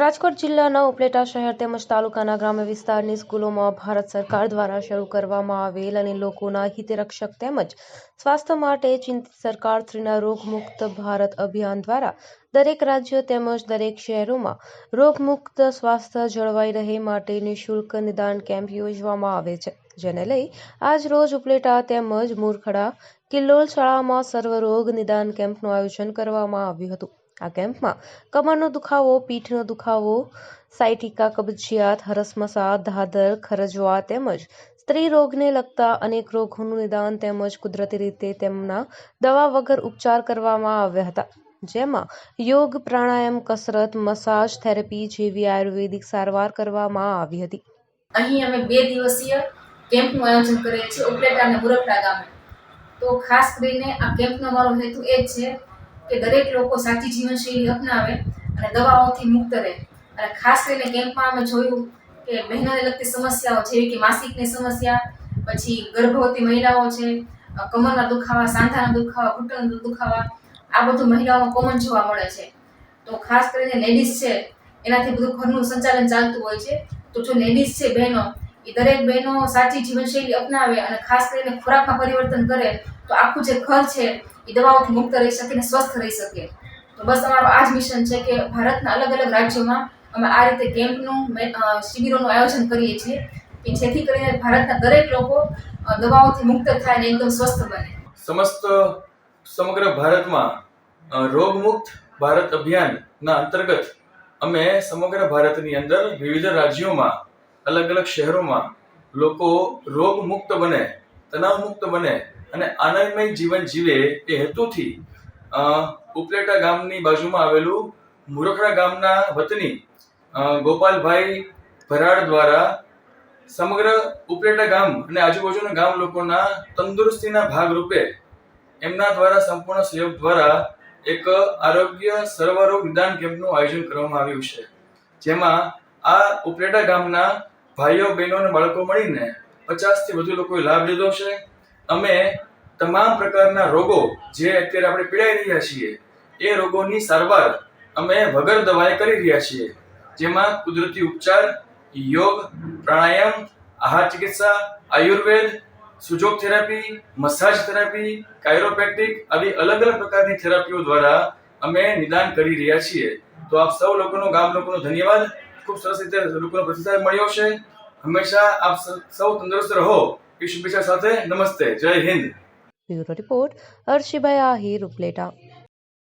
રાજકોટ જિલ્લાના ઉપલેટા શહેર તેમજ તાલુકાના ગ્રામ્ય વિસ્તારની સ્કૂલોમાં ભારત સરકાર દ્વારા શરૂ કરવામાં આવેલ અને લોકોના હિતરક્ષક તેમજ સ્વાસ્થ્ય માટે ચિંતિત સરકારશ્રીના રોગમુક્ત ભારત અભિયાન દ્વારા દરેક રાજ્યો તેમજ દરેક શહેરોમાં રોગમુક્ત સ્વાસ્થ્ય જળવાઈ રહે માટે નિઃશુલ્ક નિદાન કેમ્પ યોજવામાં આવે છે, જેને લઈ આજ રોજ ઉપલેટા તેમજ મૂરખડા, કિલ્લોલ શાળામાં સર્વરોગ નિદાન કેમ્પનું આયોજન કરવામાં આવ્યું હતું. આ કેમ્પમાં કમરનો દુખાવો, પીઠનો દુખાવો, સાયટિકા, કબજિયાત હરસમસા ધાધર, ખરજવા તેમજ સ્ત્રી રોગને લગતા અનેક રોગોનું નિદાન તેમજ કુદરતી રીતે તેમના દવા વગર ઉપચાર કરવામાં આવ્યા હતા. જેમાં યોગ, પ્રાણાયામ, કસરત, મસાજ, થેરેપી જેવી આયુર્વેદિક સારવાર કરવામાં આવી હતી. અહીં અમે બે દિવસીય કેમ્પનું આયોજન કરીએ છીએ ઉપલેટા અને ગામે. તો ખાસ કરીને આ કેમ્પનો મારો હેતુ એ છે કે દરેક લોકો સાચી જીવનશૈલી અપનાવે અને દવાઓથી મુક્ત રહે. અને ખાસ કરીને કેમ્પમાં અમે જોયું કે બહેનોને લગતી સમસ્યાઓ જેવી કે માસિકની સમસ્યા, પછી ગર્ભવતી મહિલાઓ છે, કમરના દુખાવા, સાંધાના દુખાવા, ઘૂંટણના દુખાવા, આ બધું મહિલાઓમાં કોમન જોવા મળે છે. તો ખાસ કરીને લેડીઝ છે, એનાથી બધું ઘરનું સંચાલન ચાલતું હોય છે. તો જો લેડીઝ છે, બહેનો, એ દરેક બહેનો સાચી જીવનશૈલી અપનાવે અને ખાસ કરીને ખોરાકમાં પરિવર્તન કરે તો આખું જે ઘર છે, એ દવાઓથી મુક્ત રહી શકે અને સ્વસ્થ રહી શકે. તો બસ અમારો આ જ મિશન છે કે ભારતના અલગ અલગ રાજ્યોમાં અમે આ રીતે કેમ્પનું શિબિરોનું આયોજન કરીએ છીએ. કે જેથી કરીને ભારતના દરેક લોકો દવાઓથી મુક્ત થાય અને એકદમ સ્વસ્થ બને. સમસ્ત, સમગ્ર ભારતમાં રોગમુક્ત ભારત અભિયાનના અંતર્ગત અમે સમગ્ર ભારતની અંદર વિવિધ રાજ્યોમાં, અલગ અલગ શહેરોમાં લોકો રોગમુક્ત બને તણાવમુક્ત બને અને આનંદમય જીવન જીવે એ હેતુથી ઉપલેટા ગામની બાજુમાં આવેલું મુરખડા ગામના વતની ગોપાલભાઈ ભરાડ દ્વારા સમગ્ર ઉપલેટા ગામ અને આજુબાજુના ગામ લોકોના તંદુરસ્તીના ભાગરૂપે એમના દ્વારા સંપૂર્ણ સહયોગ દ્વારા એક આરોગ્ય સર્વરોગ નિદાન કેમ્પનું આયોજન કરવામાં આવ્યું છે. જેમાં આ ઉપલેટા ગામના ભાઈઓ, બહેનો અને બાળકો મળીને પચાસથી વધુ લોકોએ લાભ લીધો છે. અમે તમામ પ્રકારના રોગો જે અત્યારે આપણે પીડાઈ રહ્યા છીએ, એ રોગોની સારવાર અમે વગર દવાએ કરી રહ્યા છીએ. જેમાં કુદરતી ઉપચાર, યોગ, પ્રાણાયામ, આહાર ચિકિત્સા, Ayurveda, Sujok therapy, massage therapy, chiropractic આવી અલગ અલગ પ્રકારની થેરાપીઓ દ્વારા અમે નિદાન કરી રહ્યા છીએ. તો આપ સૌ લોકોનો, ગામ લોકોનો ધન્યવાદ. ખૂબ સરસ રીતે લોકોનો પ્રતિસાદ મળ્યો છે હંમેશા આપ સૌ તંદુરસ્ત રહો. એ શુભેચ્છા સાથે નમસ્તે. Jai Hind. Bureau report Harshibhai Ahir Upleta